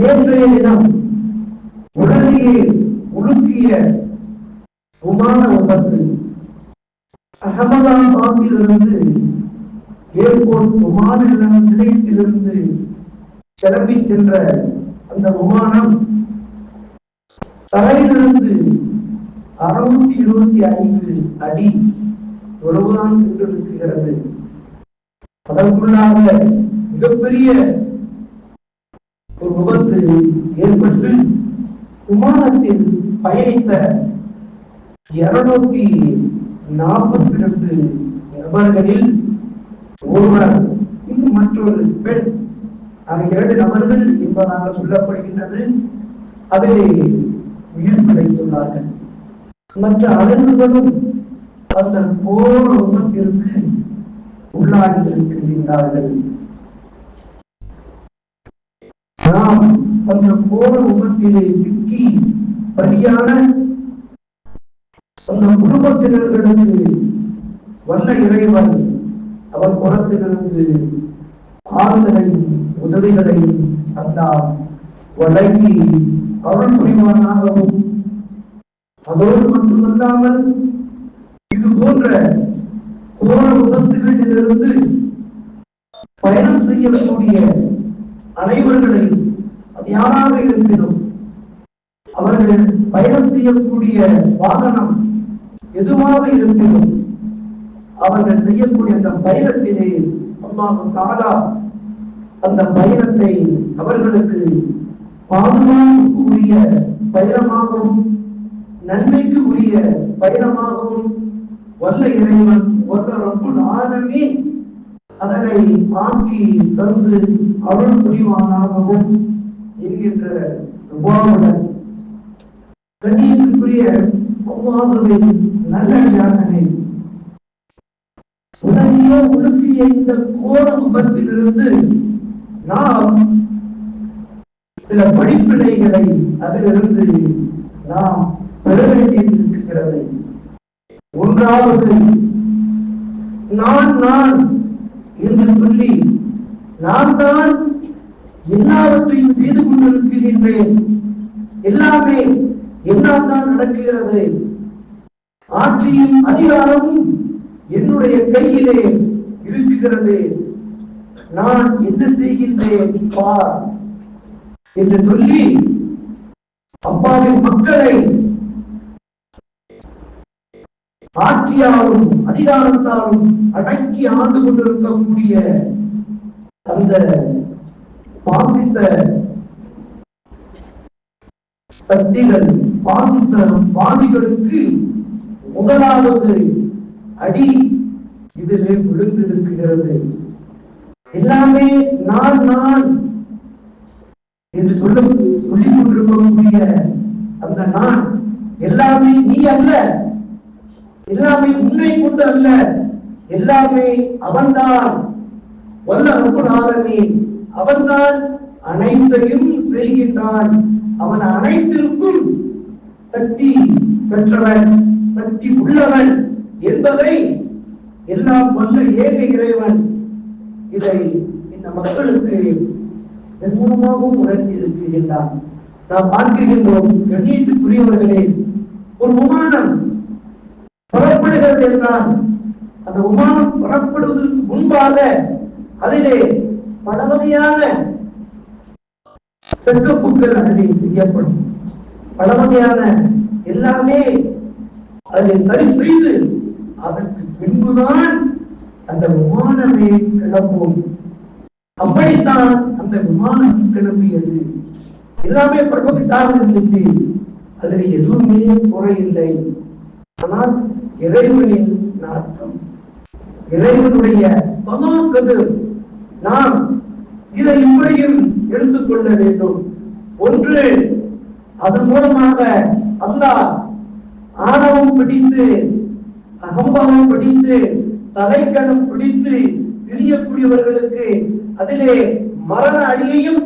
நேற்றைய தினம் உடனே உலுக்கிய விமான விபத்து அகமதாபாத்திலிருந்து ஏர்போர்ட் விமான நிலையத்திலிருந்து கிளம்பி சென்ற அந்த விமானம் தரையிலிருந்து அறுநூத்தி இருபத்தி ஐந்து அடி தொலைவுதான் சென்றிருக்கிறது. அதற்குள்ளாக மிகப்பெரிய ஒரு விபத்து ஏற்பட்டு விமானத்தில் பயணித்த இருநூத்தி நாற்பத்தி ரெண்டு நபர்களில் ஒருவர் இன்னும் மற்றொரு பெண். ஆக இரண்டு நபர்கள் என்பதாக சொல்லப்படுகின்றது. அதில் உயிர் பிழைத்துள்ளார்கள். மற்ற அழகுகளும் அந்த போர் விபத்திற்கு உள்ளாகி இருக்கின்றார்கள் நாம் அந்த போர் உபத்திலே சிக்கி பலியான அந்த குடும்பத்தினர்களுக்கு வல்ல இறைவன் அவர் புறத்திலிருந்து ஆறுதலையும் உதவிகளையும் அல்லாம் வழங்கி அருள் புரிவானாகவும். அதோடு மட்டுமல்லாமல் இது போன்ற கோர உபத்துகளிலிருந்து பயணம் செய்யக்கூடிய அனைவர்களையும் அது யாராக இருப்பினும் அவர்கள் பயணம் செய்யக்கூடிய வாகனம் எதுவாக இருப்பினும் அவர்கள் செய்யக்கூடிய அந்த பயணத்திலே அல்லாஹு தாலா அந்த பயணத்தை அவர்களுக்கு பாதுகாப்புக்கு உரிய பயணமாகவும் நன்மைக்கு உரிய பயணமாகவும் வல்ல இறைவன் வல்ல ரொம்ப அதனை ஆக்கி தந்து அருள் புரிவானாகவும் என்கின்ற துபாவுடன். கண்ணியத்துக்குரிய அல்லாஹுவே நல்லடியார்களே உலகிய உடுக்கிய இந்த கோர நாம் சில படிப்பினைகளை அதிலிருந்து நாம் பெற வேண்டியிருக்கிறது. ஒன்றாவது நான் நான் என்று சொல்லி நான் தான் எல்லாவற்றையும் செய்து கொண்டிருக்கின்றேன் எல்லாமே என்னால் தான் நடக்கிறது. ஆட்சியும் அதிகாரமும் என்னுடைய கையிலே இருக்கிறது. நான் என்ன செய்கின்றேன் பார்? என்று சொல்லி அப்பாவின் மக்களை ஆட்சியாலும் அதிகாரத்தாலும் அடக்கி ஆண்டு கொண்டிருக்கக்கூடிய அந்த பாசிச சக்திகள் பாசிச பாதிகளுக்கு முதலாவது அடி இதிலே விழுந்திருக்கிறது. எல்லாமே நான் நான் என்று சொல்ல சொல்லிக் கொண்டிருக்கக்கூடிய அந்த நான் எல்லாமே நீ அல்ல. எல்லாமே உன்னை கொண்டு அல்ல. எல்லாமே அவன்தான். வல்ல ரப்புனாலனே அவன்தான் அனைத்தையும் செய்கின்றான். அவன் அனைத்திற்கும் சக்தி பெற்றவன் சக்தி உள்ளவன் என்பதை எல்லாம் வல்ல ஏக இறைவன் இதை இந்த மக்களுக்கு நிர்மூலமாகவும் உணர்த்தி இருக்கின்றான் நாம் பார்க்கின்றோம் கண்ணியத்துக்குரியவர்களே ஒரு விமானம் புறப்படுகிறது என்றால் அந்த விமானம் புறப்படுவதற்கு முன்பாக அதிலே பல வகையான செக்கப்புக்கள் அதில் செய்யப்படும். பல வகையான எல்லாமே அதை சரி செய்து அதற்கு பின்புதான் அந்த விமானமே கிளம்பும். அப்படித்தான் அந்த விமானம் கிளம்பியது. எல்லாமே பர்ஃபெக்டாக இருந்துச்சு அதில் எதுவுமே குறையில்லை ஆனால் இறைவனின் நாட்டம் இறைவனுடைய பதாக்கது நாம் இதை இப்படியும் எடுத்துக்கொள்ள வேண்டும். ஒன்று அதன் மூலமாக அல்லாஹ் ஆணவம் பிடித்து அகம்பாவம் பிடித்து தலைக்கணம் பிடித்து தெரியக்கூடியவர்களுக்கு அதிலே மரண அடியையும்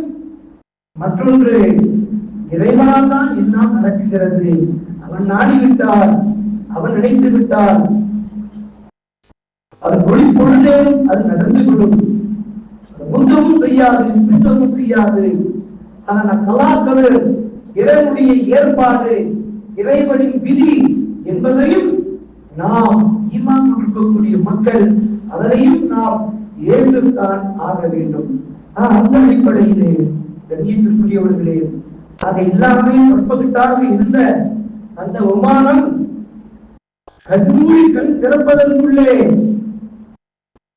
மற்றொன்று இறைவனால் தான் எல்லாம் நடக்குகிறது அவன் நாடிவிட்டால் அவன் நினைத்து விட்டான். அது மொழி பொழுதே அது நடந்து விடும். முந்தவும் முந்தமும் செய்யாது பிந்தமும் செய்யாது. ஆனால் கலாக்கள் இறைவனுடைய ஏற்பாடு இறைவனின் விதி என்பதையும் நாம் ஈமான் இருக்கக்கூடிய மக்கள் அதனையும் நாம் ஏற்றுத்தான் ஆக வேண்டும். ஆஹ் அந்த அடிப்படையிலே கண்ணியத்திற்குரியவர்களே அது எல்லாமே சொற்பகிட்டாக இருந்த அந்த விமானம் கண்மூடி கண் திறப்பதற்குள்ளே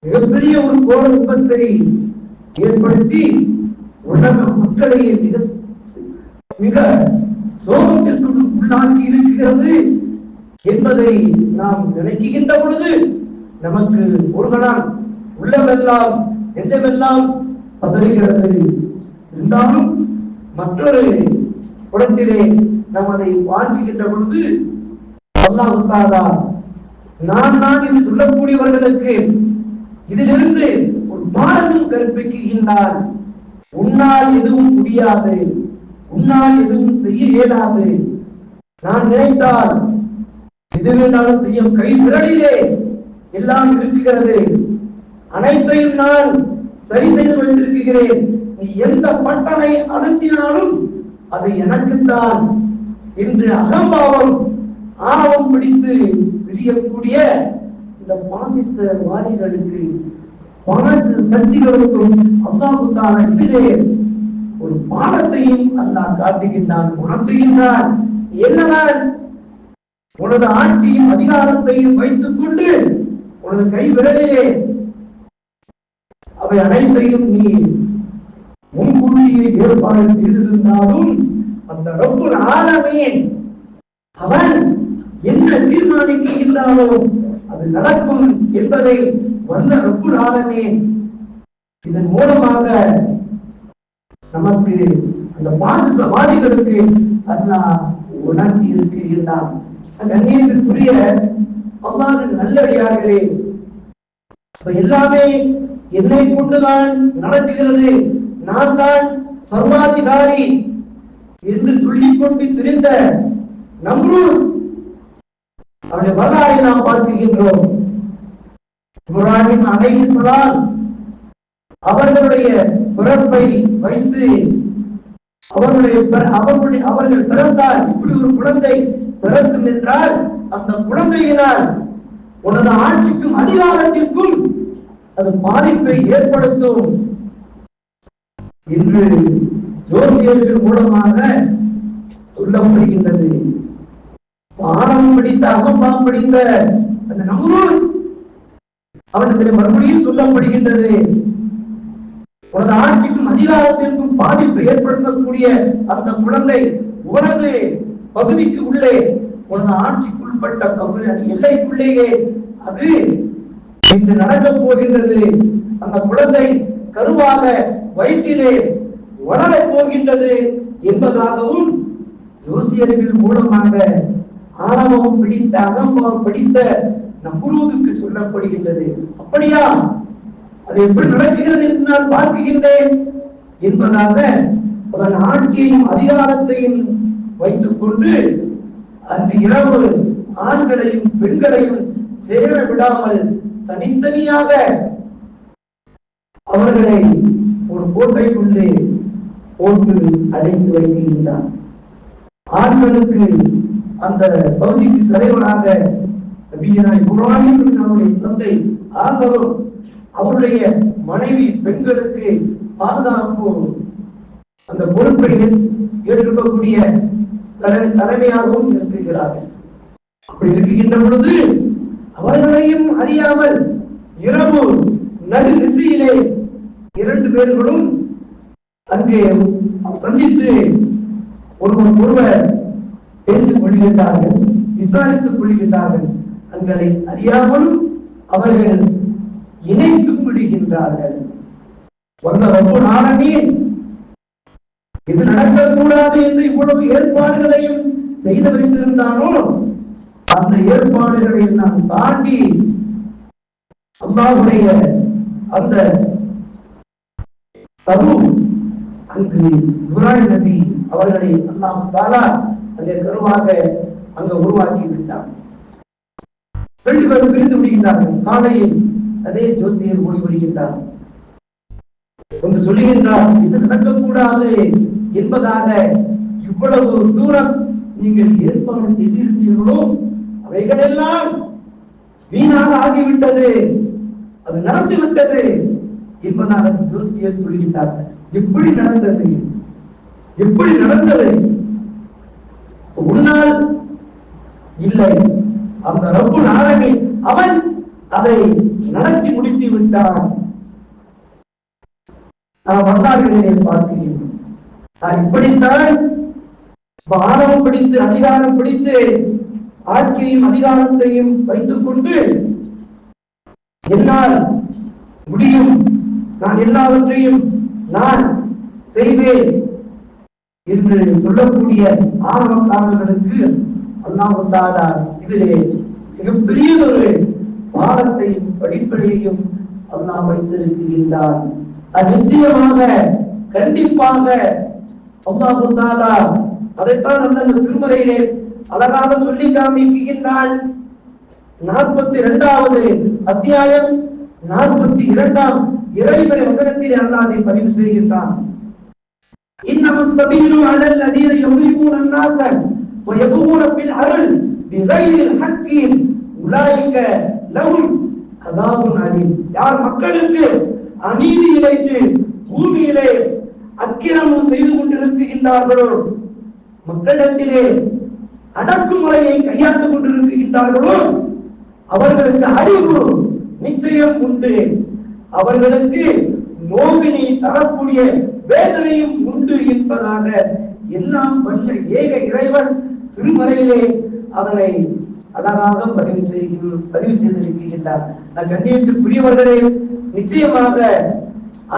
மிகப்பெரிய ஒரு கோர விபத்தை ஏற்படுத்தி உலக மக்களை மிக மிக சோகத்திற்கு உள்ளாக்கி இருக்கிறது என்பதை நாம் நினைக்கின்ற பொழுது நமக்கு ஒருவனால் உள்ளவெல்லாம் எந்தவெல்லாம் பதறுகிறது இருந்தாலும் மற்றொரு புறத்திலே நாம் அதை வாழ்கின்ற பொழுது அல்லாஹ் தாலா நான் நான் என்று சொல்லக்கூடியவர்களுக்கு இதிலிருந்து ஒரு பாடமும் கற்பிக்கின்றார் உன்னால் எதுவும் முடியாது. உன்னால் எதுவும் செய்ய இயலாது. நான் நினைத்தால் எது வேண்டாலும் செய்யும் கை விரலிலே எல்லாம் இருக்கிறது. அனைத்தையும் நான் சரி செய்து வைத்திருக்கிறேன். நீ எந்த பட்டனை அழுத்தினாலும் அது எனக்குத்தான். என்று அகம்பாவம். ஆணவம் பிடித்து விரியக்கூடிய இந்த பாசிச வாரிகளுக்கு பாசிச சக்திகளுக்கும் அல்லாஹு தான இதிலே ஒரு பாடத்தையும் அல்லாஹ் காட்டுகின்றான் உணர்த்துகின்றான் என்னதான் உனது ஆட்சியும் அதிகாரத்தையும் வைத்துக் கொண்டு உனது கை விரலிலே அவை அனைத்தையும் நீ முன்கூட்டியே ஏற்பாடு செய்திருந்தாலும் அந்த ரொம்ப ஆலமீன் அவன் என்ன தீர்மானிக்கின்றானோ அது நடக்கும் என்பதை வந்த ரப்புல் இதன் மூலமாக நமக்கு அந்த பாசிசவாதிகளுக்கு அல்லாஹ் உணர்த்தி இருக்கிறான் கண்ணியத்திற்குரிய அல்லாஹ் நல்லடியார்களே இப்ப எல்லாமே என்னை கொண்டுதான் நடக்கிறது. நான் தான் சர்வாதிகாரி என்று சொல்லிக் கொண்டு திரிந்த நம்ரூர் அவருடைய வரலாறை நாம் பார்க்கின்றோம். குரானின் அலைஹிஸ்ஸலாம் அவர்களுடைய பிறப்பை வைத்து அவர்களுடைய பிற- அவர்களுடைய அவர்கள் பிறந்தால் இப்படி ஒரு குழந்தை பிறக்கும் என்றால் அந்த குழந்தையினால் உனது ஆட்சிக்கும் அதிகாரத்திற்கும் அது பாதிப்பை ஏற்படுத்தும். என்று ஜோசியர்கள் மூலமாக சொல்லப்படுகின்றது. பாடம் பிடித்த அகம்பாம் பிடித்த அந்த நம்ரூர் அவனிடத்தில் மறுபடியும் சொல்லப்படுகின்றது. உனது ஆட்சிக்கும் அதிகாரத்திற்கும் பாதிப்பு ஏற்படுத்தக்கூடிய அந்த குழந்தை உனது பகுதிக்கு உள்ளே உனது ஆட்சிக்குள்பட்ட பகுதி அது எல்லைக்குள்ளேயே அது இன்று நடக்கப் போகின்றது. அந்த குழந்தை கருவாக வயிற்றிலே வளரப் போகின்றது என்பதாகவும் ஜோசியர்கள் மூலமாக ஆணவம் பிடித்த அகம்பம் பிடித்த நம்புருவுக்கு சொல்லப்படுகின்றது. அப்படியா? அது எப்படி நடக்கிறது என்று நான் பார்க்கின்றேன். என்பதாக அவன் ஆட்சியையும் அதிகாரத்தையும் வைத்துக் கொண்டு அன்று இரவு ஆண்களையும் பெண்களையும் சேர விடாமல் தனித்தனியாக அவர்களை ஒரு கோட்டைக்குள்ளே போட்டு அடைத்து வைக்கின்றான். ஆண்களுக்கு அந்த பகுதிக்கு தலைவராக நபியனாய் இப்ராஹிம் நம்முடைய தந்தை ஆசரும் அவருடைய மனைவி பெண்களுக்கு பாதுகாப்பு அந்த பொறுப்பை ஏற்றுக்கக்கூடிய ஏற்றிருக்கக்கூடிய தலைமை தலைமையாகவும் இருக்கிறார்கள் அப்படி இருக்கின்ற பொழுது அவர்களையும் அறியாமல் இரவு நடு திசையிலே இரண்டு பேர்களும் அங்கே சந்தித்து ஒருவர் ஒருவர் பேசிக் கொள்கின்றார்கள் விசாரித்துக் கொள்கின்றார்கள் தங்களை அறியாமலும் அவர்கள் இணைத்துக் கொள்கின்றார்கள். ரொம்ப நாடமே இது நடக்கக்கூடாது என்று இவ்வளவு ஏற்பாடுகளையும் செய்து வைத்திருந்தானோ அந்த ஏற்பாடுகளை நாம் தாண்டி அல்லாஹுடைய அந்த தரு அங்கு இப்ராஹிம் நபி அவர்களை அல்லாஹ் தாலா அந்த கருவாக அங்க உருவாக்கி விட்டான். ரெண்டு பேரும் பிரிந்து விடுகின்றார்கள். காலையில் அதே ஜோசியர் ஓடி வருகின்றார். ஒன்று சொல்லுகின்றார் இது நடக்கக்கூடாது என்பதாக இவ்வளவு தூரம் நீங்கள் ஏற்பாடு செய்திருந்தீர்களோ அவைகளெல்லாம் வீணாக ஆகிவிட்டது. அது நடந்து விட்டது என்பதாக ஜோசியர் சொல்கின்றார் எப்படி நடந்தது? எப்படி நடந்தது? உன்னால் இல்லை. அந்த ரப்பு நாளனை அவன் அதை நடத்தி முடித்து விட்டான். நான் வரலாறுகளை பார்க்கிறேன். நான் இப்படித்தான் பாரம் பிடித்து அதிகாரம் பிடித்து ஆட்சியையும் அதிகாரத்தையும் வைத்துக் கொண்டு என்னால் முடியும். நான் எல்லாவற்றையும் நான் செய்வேன். என்று சொல்லக்கூடிய ஆர்வக்காரர்களுக்கு அல்லாஹு இதிலே மிகப்பெரிய ஒரு பாடத்தையும் படிப்படியையும் அல்லாஹ் வைத்திருக்கின்றார் அது நிச்சயமாக கண்டிப்பாக அல்லாஹு தாலா அதைத்தான் அந்த திருமுறையிலே அழகாக சொல்லி காமிக்கின்றாள். நாற்பத்தி இரண்டாவது அத்தியாயம் நாற்பத்தி இரண்டாம் இறைவரை வசனத்திலே அல்லாதை பதிவு செய்கின்றான். إنما السبيل على الذين يظلمون الناس ويبغون في الأرض بغير الحق أولئك لهم عذاب أليم யார் மக்களுக்கு அநீதி இழைத்து பூமியிலே அக்கிரமம் செய்து கொண்டிருக்கின்றார்களோ மக்களிடத்திலே அடக்குமுறையை கையாண்டு கொண்டிருக்கின்றார்களோ அவர்களுக்கு அறிவு நிச்சயம் உண்டு அவர்களுக்கு நோவினை தரக்கூடிய வேதனையும் உண்டு என்பதாக எல்லாம் வந்த ஏக இறைவன் திருமறையிலே அதனை அழகாக பதிவு செய்கிற பதிவு செய்திருக்கின்றார். நான் கண்ணியத்துக்குரியவர்களே நிச்சயமாக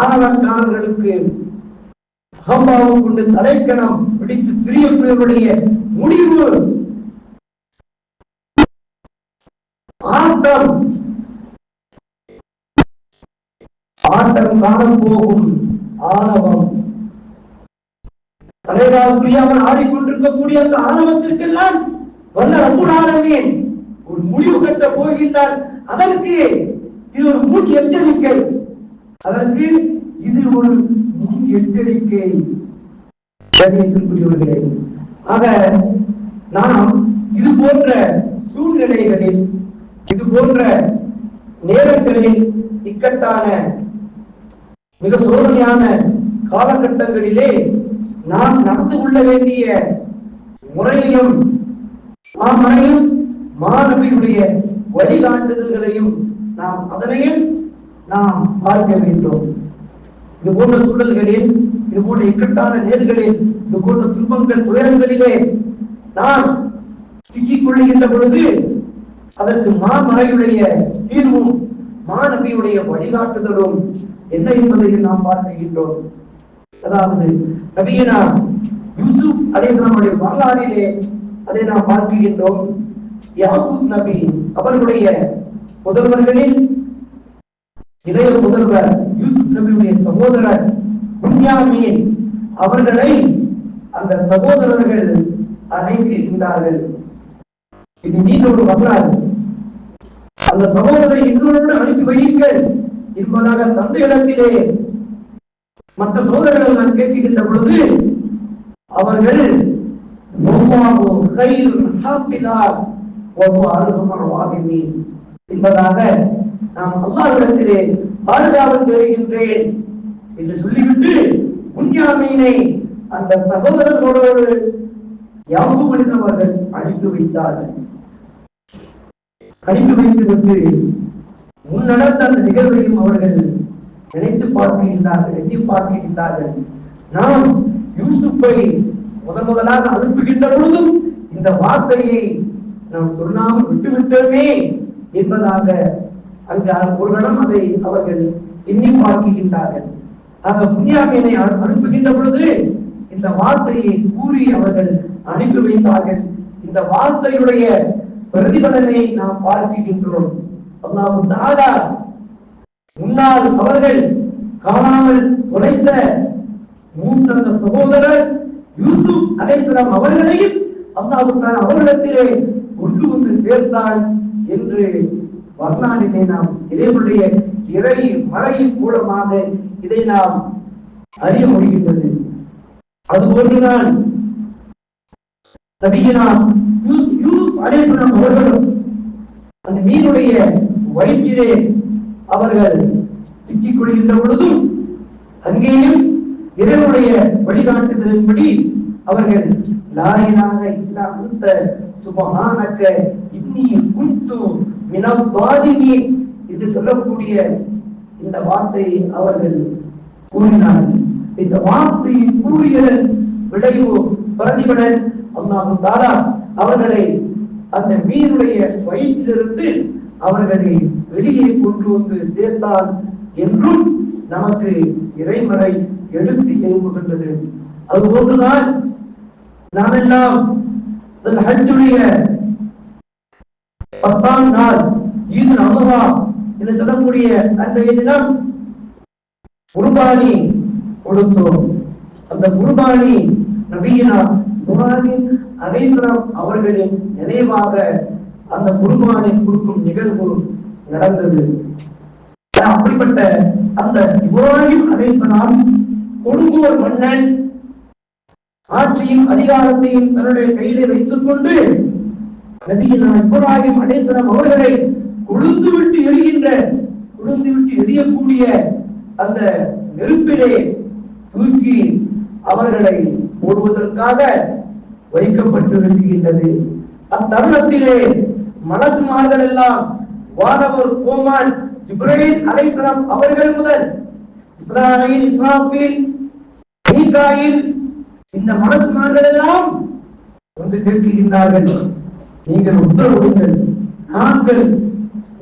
ஆணவக்காரர்களுக்கு அகம்பாவம் கொண்டு தலைக்கணம் பிடித்து திரியக்கூடியவருடைய முடிவு ஆட்டம். ஆட்டம் காணம் போகும் ஆணவம். தலைகால் புரியாமல் ஆடிக்கொண்டிருக்கக்கூடிய அந்த ஆணவத்திற்கெல்லாம் வல்ல அம்புடாரமே ஒரு முடிவு கட்ட போகின்றார் அதற்கு இது ஒரு முன் எச்சரிக்கை. அதற்கு இது ஒரு முன் எச்சரிக்கை. கண்ணியத்திற்குரியவர்களே ஆக நாம் இது போன்ற சூழ்நிலைகளில் இது போன்ற நேரங்களில் இக்கட்டான மிக சோதனையான காலகட்டங்களிலே நாம் நடந்து கொள்ள வேண்டிய முறையையும் மாமனையும் மாணவியுடைய வழிகாட்டுதல்களையும் நாம் அதனையும் நாம் பார்க்க வேண்டும். இது போன்ற சூழல்களில் இது போன்ற இக்கட்டான நேர்களில் இது போன்ற துன்பங்கள் துயரங்களிலே நாம் சிக்கிக் கொள்ளுகின்ற பொழுது அதற்கு மாமறையுடைய தீர்வும் மாணவியுடைய வழிகாட்டுதலும் என்ன என்பதையும் நாம் பார்க்கின்றோம். அதாவது நபியனா யூசுப் அலைஹிஸ்ஸலாமுடைய வரலாறிலே அதை நாம் பார்க்கின்றோம். யாக்கூப் நபி அவர்களுடைய முதல்வர்களில் இளைய முதல்வர் யூசுப் நபியுடைய சகோதரர் புன்யாமீன் அவர்களை அந்த சகோதரர்கள் அழைக்கின்றார்கள் இது நீண்ட ஒரு வரலாறு. அந்த சகோதரரை இன்னொரு அனுப்பி வையுங்கள். என்பதாக தந்தையிடத்திலே மற்ற சோதரர்கள் நான் கேட்கின்ற பொழுது அவர்கள் என்பதாக நாம் அல்லாவிடத்திலே பாதுகாப்பு தேடுகின்றேன் என்று சொல்லிவிட்டு புன்யாமீனை அந்த சகோதரர்களோடு யாபு அவர்கள் அனுப்பி வைத்தார்கள். அனுப்பி வைத்துவிட்டு முன் நடந்த அந்த நிகழ்வையும் அவர்கள் நினைத்து பார்க்கின்றார்கள் எண்ணி பார்க்கின்றார்கள். நாம் யூசுப்பை முதன் முதலாக அனுப்புகின்ற பொழுதும் இந்த வார்த்தையை நாம் சொல்லாமல் விட்டுவிட்டோமே என்பதாக அங்கு ஒரு கணம் அதை அவர்கள் எண்ணி பார்க்கின்றார்கள். ஆக புண்ணியாமியனை அனுப்புகின்ற பொழுது இந்த வார்த்தையை கூறி அவர்கள் அனுப்பி வைத்தார்கள். இந்த வார்த்தையுடைய பிரதிபலனை நாம் பார்க்கின்றோம். அல்லாஹு தாலா முன்னால் அவர்கள் காணாமல் தொலைத்த மூத்த சகோதரர் யூசுப் அலைசலாம் அவர்களையும் அல்லாஹுத்தான் அவரிடத்திலே கொண்டு வந்து சேர்த்தான் என்று வரலாற்றிலே நாம் இறைவனுடைய இறை மறையின் மூலமாக இதை நாம் அறிய முடிகின்றது. அதுபோன்றுதான் நபியினா யூஸ் யூஸ் அலைசலாம் அவர்களும் அந்த மீனுடைய வயிற்றிலே அவர்கள் சிக்கிக் கொள்கின்ற பொழுதும் அங்கேயும் இறைவனுடைய வழிகாட்டுதலின்படி அவர்கள் லாயினாக இல்லா அந்த சுபமானக்க இன்னி குந்து மினல் என்று சொல்லக்கூடிய இந்த வார்த்தையை அவர்கள் கூறினார்கள். இந்த வார்த்தையை கூறிய விளைவு பிரதிபலன் அல்லாஹு தாரா அவர்களை அந்த மீனுடைய வயிற்றிலிருந்து அவர்களை வெளியே கொண்டு வந்து சேர்த்தான் என்றும் நமக்கு இறைமறை எடுத்து எழுப்புகின்றது. அதுபோன்றுதான் நாம் எல்லாம் ஹஜ்ஜுடைய பத்தாம் நாள் ஈது அமவா என்று சொல்லக்கூடிய அன்றைய தினம் குர்பானி கொடுத்தோம். அந்த குர்பானி நபியினா இப்ராஹிம் அலைஹிஸ்ஸலாம் அவர்களின் நினைவாக அந்த குருமானை கொடுக்கும் நிகழ்வு நடந்தது. அப்படிப்பட்ட அந்த இப்ராஹிம் அலைஹிஸ்ஸலாம் கொடுங்கோர் மன்னன் ஆட்சியும் அதிகாரத்தையும் தன்னுடைய கையிலே வைத்துக் கொண்டு நபியினா இப்ராஹிம் அலைஹிஸ்ஸலாம் அவர்களை கொழுந்து விட்டு எரிகின்ற கொழுந்து விட்டு எரியக்கூடிய அந்த நெருப்பிலே தூக்கி அவர்களை போடுவதற்காக வைக்கப்பட்டிருக்கின்றது. அத்தருணத்திலே மலக்குமார்கள் எல்லாம் வானவர் கோமான் ஜிப்ரேல் அலைசலாம் அவர்கள் முதல் இஸ்ராயில் இஸ்ராஃபில் மீகாயில் இந்த மலக்குமார்கள் எல்லாம் வந்து கேட்கின்றார்கள். நீங்கள் உத்தரவுங்கள் நாங்கள்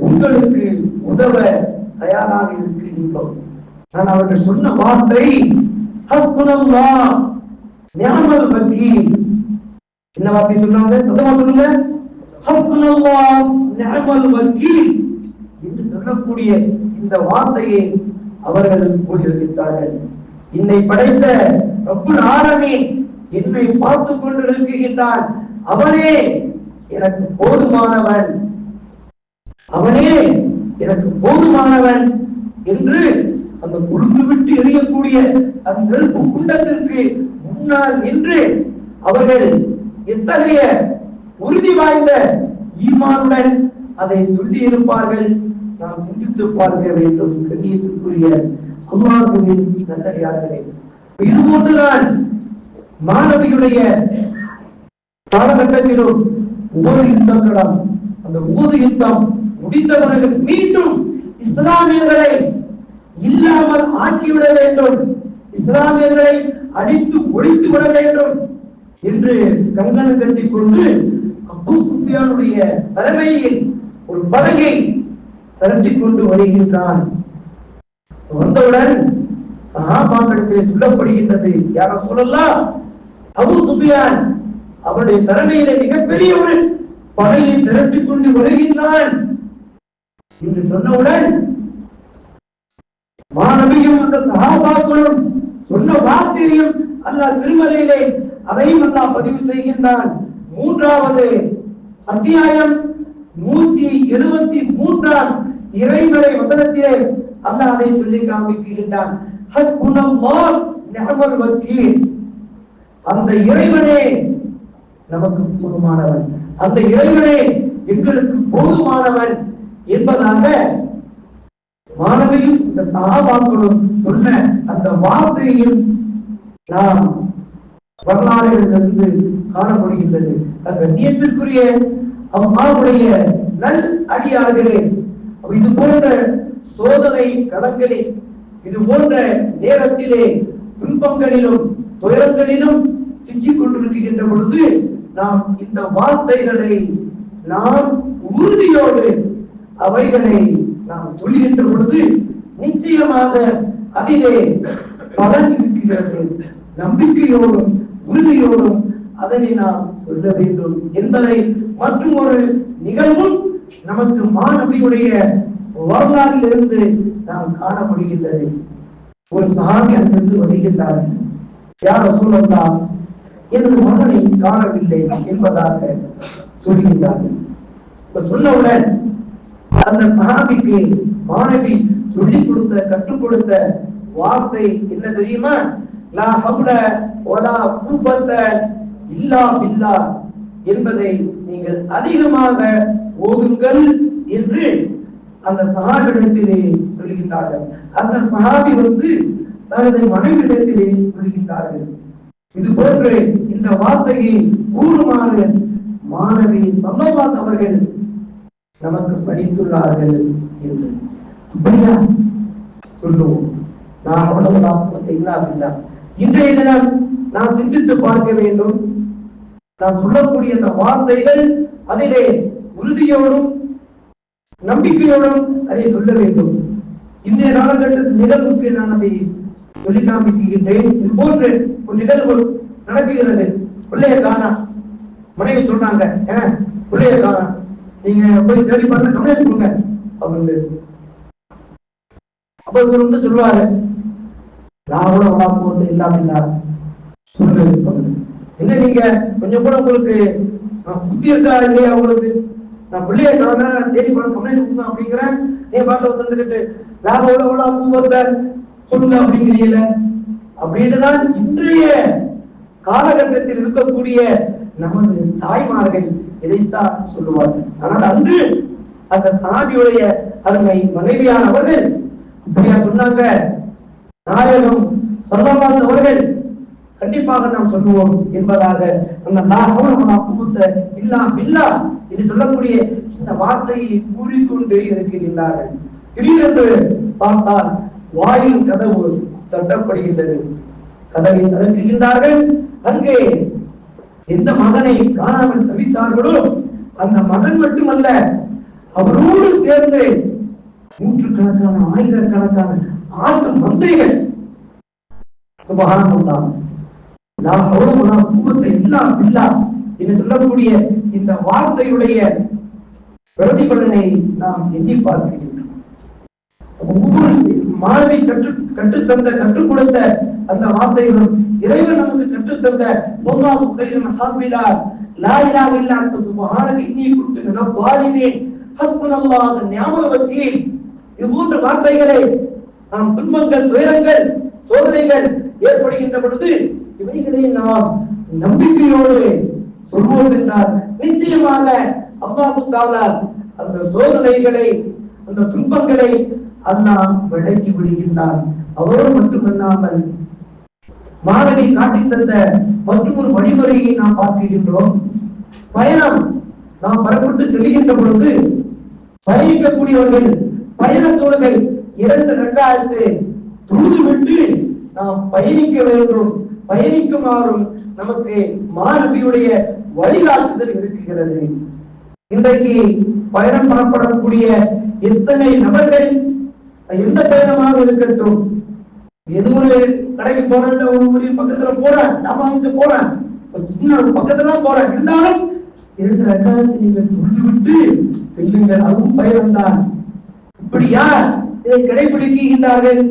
உங்களுக்கு உதவ தயாராக இருக்கின்றோம். நான் அவர்கள் சொன்ன வார்த்தை ஹஸ்புனல்லாஹ் ஞானம் பற்றி என்ன வார்த்தை சொன்னாங்க சத்தமா சொல்லுங்க. என்று சொல்லக்கூடிய இந்த வார்த்தையை அவர்கள் கூறியிருக்கிறார்கள் என்னை படைத்த ரப்புல் ஆலமீன் என்னை பார்த்து கொண்டிருக்கின்றான் அவனே எனக்கு போதுமானவன். அவனே எனக்கு போதுமானவன் என்று அந்த கொழுந்து விட்டு எரியக்கூடிய அந்த நெருப்பு குண்டத்திற்கு முன்னால் நின்று அவர்கள் எத்தகைய உறுதி வாய்ந்த ஈமானுடன் அதை சொல்லி இருப்பார்கள். நாம் சிந்தித்து பார்க்க வேண்டும். கண்ணியத்துக்குரிய குமாரகுவின் நல்லடியார்களே இது போன்றுதான் மாணவியுடைய காலகட்டத்திலும் உபது யுத்தங்களம் அந்த ஊது யுத்தம் முடிந்தவர்கள் மீண்டும் இஸ்லாமியர்களை இல்லாமல் ஆக்கிவிட வேண்டும். இஸ்லாமியர்களை அடித்து ஒழித்து விட வேண்டும். என்று கங்கணம் கட்டிக் கொண்டு அபூ சுஃபியானுடைய தலைமையில் ஒரு படகை திரட்டி கொண்டு வருகின்றான். வந்தவுடன் சஹாபாக்களிடத்திலே சொல்லப்படுகின்றது யார சொல்லலாம் அபு சுஃபியான் அவருடைய தலைமையிலே மிகப்பெரிய ஒரு படையை திரட்டிக் கொண்டு வருகின்றான். என்று சொன்னவுடன் மாணவியும் அந்த சகாபாக்களும் சொன்ன வார்த்தையும் அல்லாஹ் திருமலையிலே அதையும் அல்லாஹ் பதிவு செய்கின்றான். மூன்றாவது அத்தியாயம் நூத்தி எழுபத்தி மூன்றாம் இறைவரை வசனத்திலே அல்லாஹ் அதை சொல்லி காண்பிக்கின்றான். அந்த இறைவனே நமக்கு போதுமானவன். அந்த இறைவனே எங்களுக்கு போதுமானவன் என்பதாக மாணவியும் இந்த சகாபாக்களும் சொன்ன அந்த வார்த்தையும் நாம் வரலாறுகளிலிருந்து காணப்படுகின்றது. அந்த கண்ணியத்திற்குரிய அவனுடைய நல் அடியார்களே இது போன்ற சோதனை களங்களில் இது போன்ற நேரத்திலே துன்பங்களிலும் துயரங்களிலும் சிக்கிக் கொண்டிருக்கின்ற பொழுது நாம் இந்த வார்த்தைகளை நாம் உறுதியோடு அவைகளை நாம் சொல்லுகின்ற பொழுது நிச்சயமாக அதிலே பலன் இருக்கிறது நம்பிக்கையோடும் உறுதியோடும் அதனை நாம் சொல்ல வேண்டும் என்பதை மற்றும் ஒரு நிகழ்வும் நமக்கு மாணவியுடைய வரலாறிலிருந்து நாம் காண முடிகின்றது. ஒரு சாமி அங்கிருந்து வருகின்றார்கள் யார் சூழலா எனது மகனை காணவில்லை என்பதாக சொல்கின்றார்கள். இப்ப சொன்னவுடன் அந்த சாமிக்கு மாணவி சொல்லிக் கொடுத்த கற்றுக் கொடுத்த வார்த்தை என்ன தெரியுமா? லா ஹவுல ஒலா குவத்த இல்லா பில்லா என்பதை நீங்கள் அதிகமாக ஓதுங்கள் என்று அந்த சகாபிடத்திலே சொல்கின்றார்கள். அந்த சகாபி வந்து தனது மனைவிடத்திலே சொல்கின்றார்கள். இது போன்று இந்த வார்த்தையை கூறுமாறு மாணவி சந்தோபாத் அவர்கள் நமக்கு படித்துள்ளார்கள் என்று. சொல்லுவோம். நான் அவ்வளவு லாபத்தை இல்லாவில்லை இன்றைய தினம் நாம் சிந்தித்து பார்க்க வேண்டும். நாம் சொல்லக்கூடிய அந்த வார்த்தைகள் அதிலே உறுதியோடும் நம்பிக்கையோடும் அதை சொல்ல வேண்டும். இன்றைய காலகட்டத்தில் நிகழ்வுக்கு நான் அதை சொல்லி காண்பிக்கின்றேன் இது போன்று ஒரு நிகழ்வு நடக்குகிறது பிள்ளைய காணா. மனைவி சொல்றாங்க பிள்ளைய காணா. நீங்க போய் தேடி பார்த்து கம்ப்ளைண்ட் கொடுங்க. அப்படின்னு அப்ப இவர் வந்து சொல்லுவாரு நான் கூட உடா இல்லாம இல்ல. என்ன நீங்க? கொஞ்சம் கூட உங்களுக்கு புத்தி இருக்கா இல்லையா உங்களுக்கு? நான் பிள்ளைய காணா தேடி பார்த்து கம்ப்ளைண்ட் கொடுங்க அப்படிங்கிறேன். நீ பாட்டு வந்துட்டு லாபோட உடா போவத சொல்லுங்க அப்படிங்கிறீங்கள அப்படின்னு தான் இன்றைய காலகட்டத்தில் இருக்கக்கூடிய நமது தாய்மார்கள் இதைத்தான் சொல்லுவார்கள். ஆனால் அன்று அந்த சாமியுடைய அருமை மனைவியானவர்கள் அப்படியா சொன்னாங்க? நாயகம் சொல்லவாத அவர்கள் கண்டிப்பாக நாம் சொல்லுவோம் என்பதாக அந்த நாகவன அப்புத்த இல்லா பில்லா என்று சொல்லக்கூடிய இந்த வார்த்தையை கூறிக்கொண்டு இருக்கின்றார்கள். திடீரென்று பார்த்தால் வாயில் கதவு தட்டப்படுகின்றது. கதவை திறக்குகின்றார்கள் அங்கே எந்த மகனை காணாமல் தவித்தார்களோ அந்த மகன் மட்டுமல்ல அவரோடு சேர்ந்து நூற்றுக்கணக்கான ஆயிரக்கணக்கான ஆட்டு மந்திரிகள். சுபகானம் நாம். அவ்வளவு நாம் குடும்பத்தை இல்லா இல்லா என்று சொல்லக்கூடிய இந்த வார்த்தையுடைய பிரதிபலனை நாம் எண்ணி பார்க்கின்றோம் ஒவ்வொரு மாணவி கற்று கற்றுத்தந்த கற்றுக் கொடுத்த அந்த வார்த்தைகளும் இறைவன் நமக்கு கற்றுத்தந்த பொல்லாஹு கையில் ஹாபிலா லா இலாஹ இல்லா அன்த கொடுத்து இன்னீ குன்து மினல் ஸாலிமீன் ஹஸ்புனல்லாஹு வக்கீல் இது வார்த்தைகளை நாம் துன்பங்கள் துயரங்கள் சோதனைகள் ஏற்படுகின்ற பொழுது இவைகளை நாம் நம்பிக்கையோடு சொல்வோம் என்றால் நிச்சயமாக அல்லாஹு தாலா அந்த சோதனைகளை அந்த துன்பங்களை அல்லாஹ் விளக்கி விடுகின்றான். அவரோடு மட்டுமல்லாமல் மாணவி காட்டி தந்த மற்றும் ஒரு வழிமுறையை நாம் பார்க்கின்றோம். பயணம். நாம் பரப்பட்டு செல்கின்ற பொழுது பயணிக்கக்கூடியவர்கள் பயண இரண்டு ரெண்டாயிரத்து தொழுது விட்டு நாம் பயணிக்க வேண்டும். பயணிக்குமாறும் நமக்கு மாணவியுடைய வழிகாட்டுதல் இருக்குகிறது இன்றைக்கு பயணம் பண்ணப்படக்கூடிய எத்தனை நபர்கள் எந்த பயணமாக இருக்கட்டும். எது ஒரு கடைக்கு போறேன் ஒரு பக்கத்துல போறேன் நாம போறேன். சின்ன பக்கத்துல தான் போறேன். இருந்தாலும் இரண்டு ரெண்டாயிரத்தி நீங்கள் துள்ளி விட்டு செல்லுங்கள். அதுவும் பயணம் தான் இப்படியா இதை கடைபிடிக்கின்றார்கள்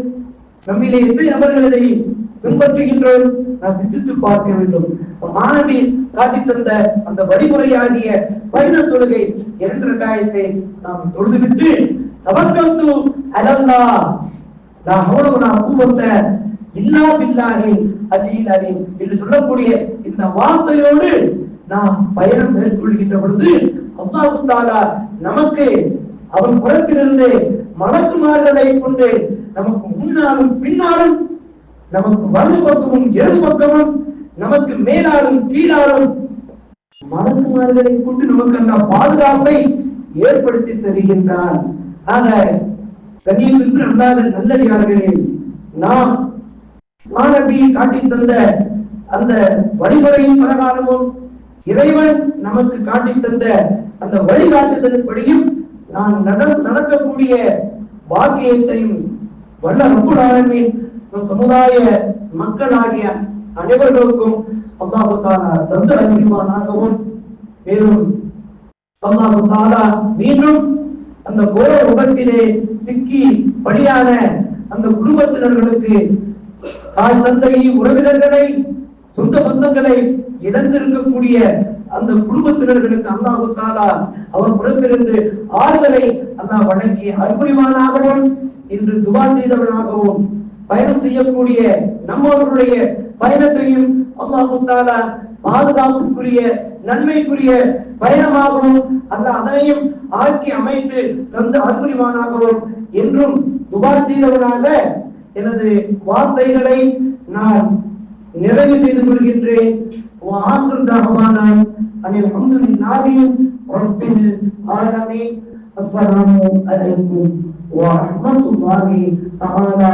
நம்மிலே எந்த நபர்கள் இதை பின்பற்றுகின்றோம்? நாம் சிந்தித்து பார்க்க வேண்டும். மாணவி காட்டி தந்த அந்த வழிமுறையாகிய பயண தொழுகை இரண்டு ரெண்டாயிரத்தை நாம் தொழுதுவிட்டு தவக்கத்து அலல்லா நான் ஹவுலவனா கூவத்த இல்லா பில்லாஹி அலில் அலி என்று சொல்லக்கூடிய இந்த வார்த்தையோடு நாம் பயணம் மேற்கொள்கின்ற பொழுது அல்லாஹு தாலா நமக்கு அவன் புறத்திலிருந்து மலக்குமார்களை கொண்டு நமக்கு முன்னாலும் பின்னாலும் நமக்கு வலது பக்கமும் இடது பக்கமும் நமக்கு மேலாலும் கீழாலும் மலக்குமார்களை கொண்டு நமக்கு அந்த பாதுகாப்பை ஏற்படுத்தி தருகின்றான். ஆக கண்ணியத்திற்கு அல்லாத நல்லடியார்களே நாம் மாணவி காட்டி தந்த அந்த வழிமுறையின் பிரகாரமும் இறைவன் நமக்கு காட்டி தந்த அந்த வழிகாட்டுதலின்படியும் நான் நட- நடக்கக்கூடிய பாக்கியத்தையும் வல்ல ரப்புல் ஆலமீன் நம் சமுதாய மக்களாகிய அனைவர்களுக்கும் அல்லாஹு தாலா தந்த அறிவானாகவும் மேலும் அல்லாஹு தாலா மீண்டும் அந்த கோர முகத்திலே சிக்கி படியான அந்த குடும்பத்தினர்களுக்கு தாய் தந்தை உறவினர்களை சொந்த பந்தங்களை இழந்திருக்கக்கூடிய அந்த குடும்பத்தினர்களுக்கு அல்லாஹு தாலா அவர் புறத்திலிருந்து ஆறுதலை அல்லாஹ் வழங்கி அற்புரிமானாகவும் இன்று துவா செய்தவனாகவும் பயணம் செய்யக்கூடிய நம்மவர்களுடைய பயணத்தையும் அல்லாஹு தாலா பாதுகாப்புக்குரிய நன்மைக்குரிய பயணமாகவும் அந்த அதனையும் ஆக்கி அமைத்து தந்த அற்புரிமானாகவும் என்றும் துபா செய்தவனாக எனது வார்த்தைகளை நான் நிறைவு செய்து கொள்கின்றேன். وآخر دعوانا أن الحمد لله رب العالمين. السلام عليكم ورحمة الله تعالى